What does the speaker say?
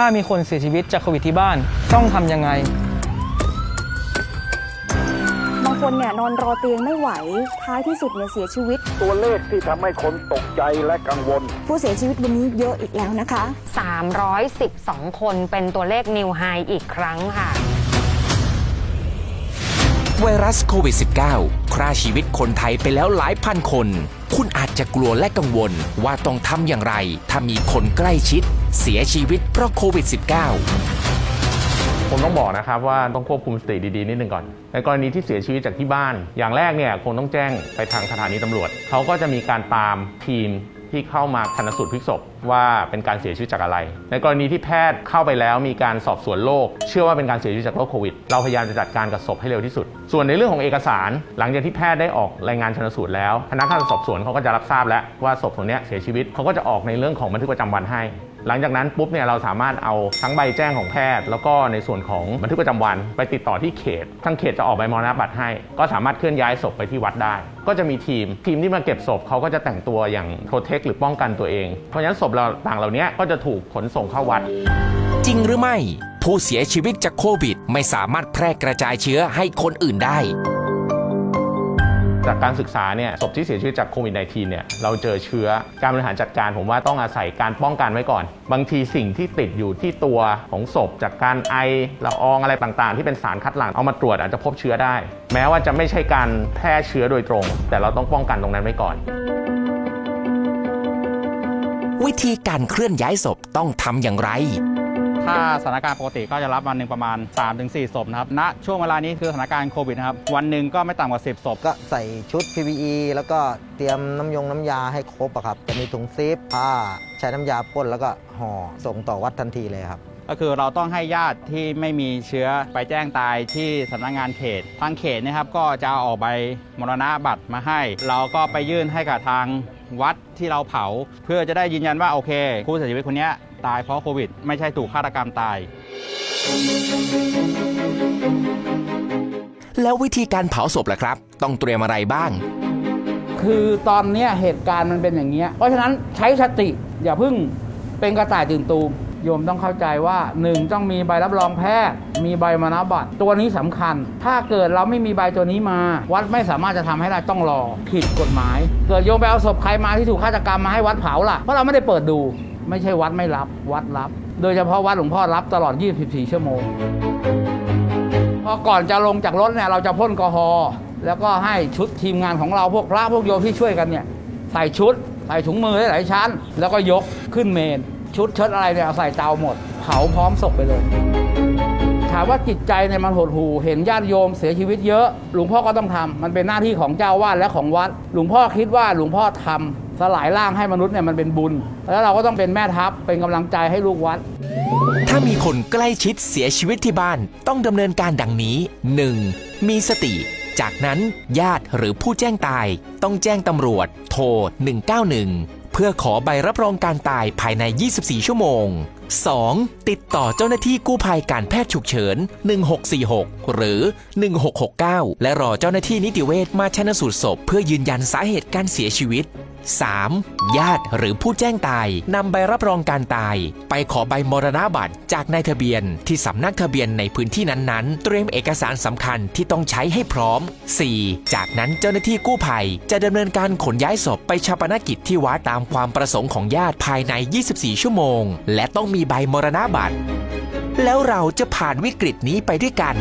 ถ้ามีคนเสียชีวิตจากโควิดที่บ้านต้องทำยังไง บางคนเนี่ยนอนรอเตียงไม่ไหว ท้ายที่สุดเนี่ยเสียชีวิต ตัวเลขที่ทำให้คนตกใจและกังวล ผู้เสียชีวิตวันนี้เยอะอีกแล้วนะคะ 312 คนเป็นตัวเลขนิวไฮอีกครั้งค่ะ ไวรัสโควิด -19 ฆ่าชีวิตคนไทยไปแล้วหลายพันคน คุณอาจจะกลัวและกังวลว่าต้องทำอย่างไร ถ้ามีคนใกล้ชิด เสียชีวิตเพราะโควิด -19 ผมต้องบอกนะครับว่าต้องควบคุมสติดีๆนิดนึงก่อน ในกรณีที่เสียชีวิตจากที่บ้าน อย่างแรกเนี่ยคงต้องแจ้งไปทางสถานีตำรวจ เขาก็จะมีการตามทีมที่เข้ามาชันสูตรพลิกศพ ว่าเป็นการเสียชีวิตจากอะไร ในกรณีที่แพทย์เข้าไปแล้วมีการสอบสวนโรคเชื่อว่าเป็นการเสียชีวิตจากโรคโควิด เราพยายามจะจัดการกับศพให้เร็วที่สุด ส่วนในเรื่องของเอกสาร หลังจากที่แพทย์ได้ออกรายงานชนสูตรแล้ว พนักงานสอบสวนเขาก็จะรับทราบแล้วว่าศพคนเนี้ยเสียชีวิตเขาก็จะออกในเรื่องของบันทึกประจำวันให้หลังจากนั้นปุ๊บเนี่ยเราสามารถเอาทั้งใบแจ้งของแพทย์ แล้วก็ในส่วนของบันทึกประจำวันไปติดต่อที่เขตทั้งเขตจะออกใบมรณบัตรให้ ก็สามารถเคลื่อนย้ายศพไปที่วัดได้ ก็จะมีทีม ทีมที่มาเก็บศพเขาก็จะแต่งตัวอย่างโปรเทคหรือป้องกันตัวเองเพราะฉะนั้นศพต่างเหล่านี้ก็จะถูกขนส่งเข้าวัด จริงหรือไม่ ผู้เสียชีวิตจากโควิด ไม่สามารถแพร่กระจายเชื้อให้คนอื่นได้จากการศึกษาเนี่ยศพที่เสียชีวิตจากโควิด -19 เนี่ยเราเจอเชื้อการบริหารจัดการ ผมว่าต้องอาศัยการป้องกันไว้ก่อน บางทีสิ่งที่ติดอยู่ที่ตัวของศพ จากการไอละอองอะไรต่างๆ ที่เป็นสารคัดหลั่งเอามาตรวจอาจจะพบเชื้อได้ แม้ว่าจะไม่ใช่การแพร่เชื้อโดยตรง แต่เราต้องป้องกันตรงนั้นไว้ก่อน วิธีการเคลื่อนย้ายศพต้องทำอย่างไร ถ้าสถานการณ์ปกติก็จะรับวันหนึ่งประมาณ 3-4ศพนะครับณช่วงเวลานี้คือสถานการณ์โควิดนะครับวันหนึ่งก็ไม่ต่ำกว่า 10ศพ ก็ใส่ชุด PPE แล้วก็เตรียมน้ำยงน้ำยาให้ครบอะครับ จะมีถุงซีฟผ้าใช้น้ำยาพ่นแล้วก็ห่อส่งต่อวัดทันทีเลยครับก็คือเราต้องให้ญาติที่ไม่มีเชื้อไปแจ้งตายที่สำนักงานเขต ทางเขตเนะครับก็จะเอาออกใบมรณะบัตรมาให้ เราก็ไปยื่นให้กับทาง วัดที่เราเผา เพื่อจะได้ยืนยันว่าโอเคผู้เสียชีวิตคนเนี้ยตายเพราะโควิด ไม่ใช่ถูกฆาตกรรมตาย แล้ววิธีการเผาศพล่ะครับ ต้องเตรียมอะไรบ้าง คือตอนเนี้ยเหตุการณ์มันเป็นอย่างเงี้ยเพราะฉะนั้นใช้สติอย่าเพิ่งเป็นกระต่ายตื่นตูม โยมต้องเข้าใจว่าหนึ่งต้องมีใบรับรองแพทย์มีใบมรณบัตรตัวนี้สำคัญ ถ้าเกิดเราไม่มีใบตัวนี้มา วัดไม่สามารถจะทำให้ได้ต้องรอผิดกฎหมาย เกิดโยมไปเอาศพใครมาที่ถูกฆาตกรรมมาให้วัดเผาล่ะเพราะเราไม่ได้เปิดดู ไม่ใช่วัดไม่รับวัดรับ โดยเฉพาะวัดหลวงพ่อรับตลอด 24 ชั่วโมงพอก่อนจะลงจากรถเนี่ยเราจะพ่นแอลกอฮอล์แล้วก็ให้ชุดทีมงานของเราพวกพระพวกโยมที่ช่วยกันเนี่ยใส่ชุดใส่ถุงมือหลายชั้น แล้วก็ยกขึ้นเมน ชุดเชิดอะไรเนี่ยเอาใส่เตาหมด เผาพร้อมศพไปเลย ถามว่าจิตใจเนี่ยมันหดหู่เห็นญาติโยมเสียชีวิตเยอะ หลวงพ่อก็ต้องทำมันเป็นหน้าที่ของเจ้าวาดและของวัด หลวงพ่อคิดว่าหลวงพ่อทำสลายร่างให้มนุษย์เนี่ยมันเป็นบุญ แล้วเราก็ต้องเป็นแม่ทัพเป็นกำลังใจให้ลูกวัด ถ้ามีคนใกล้ชิดเสียชีวิตที่บ้านต้องดำเนินการดังนี้ 1. มีสติ จากนั้นญาติหรือผู้แจ้งตาย ต้องแจ้งตำรวจ โทร 191 เพื่อขอใบรับรองการตายภายใน 24 ชั่วโมง 2. ติดต่อเจ้าหน้าที่กู้ภัยการแพทย์ฉุกเฉิน 1646 หรือ 1669 และรอเจ้าหน้าที่นิติเวชมาชันสูตรศพ เพื่อยืนยันสาเหตุการเสียชีวิต 3. ญาติหรือผู้แจ้งตายนำใบรับรองการตาย ไปขอใบมรณบัตรจากนายทะเบียนที่สำนักทะเบียนในพื้นที่นั้นๆ เตรียมเอกสารสำคัญที่ต้องใช้ให้พร้อม 4. จากนั้นเจ้าหน้าที่กู้ภัย จะดำเนินการขนย้ายศพไปชาปนกิจที่วัดตามความประสงค์ของญาติภายใน 24 ชั่วโมง และต้องมีใบมรณบัตรแล้วเราจะผ่านวิกฤตนี้ไปด้วยกัน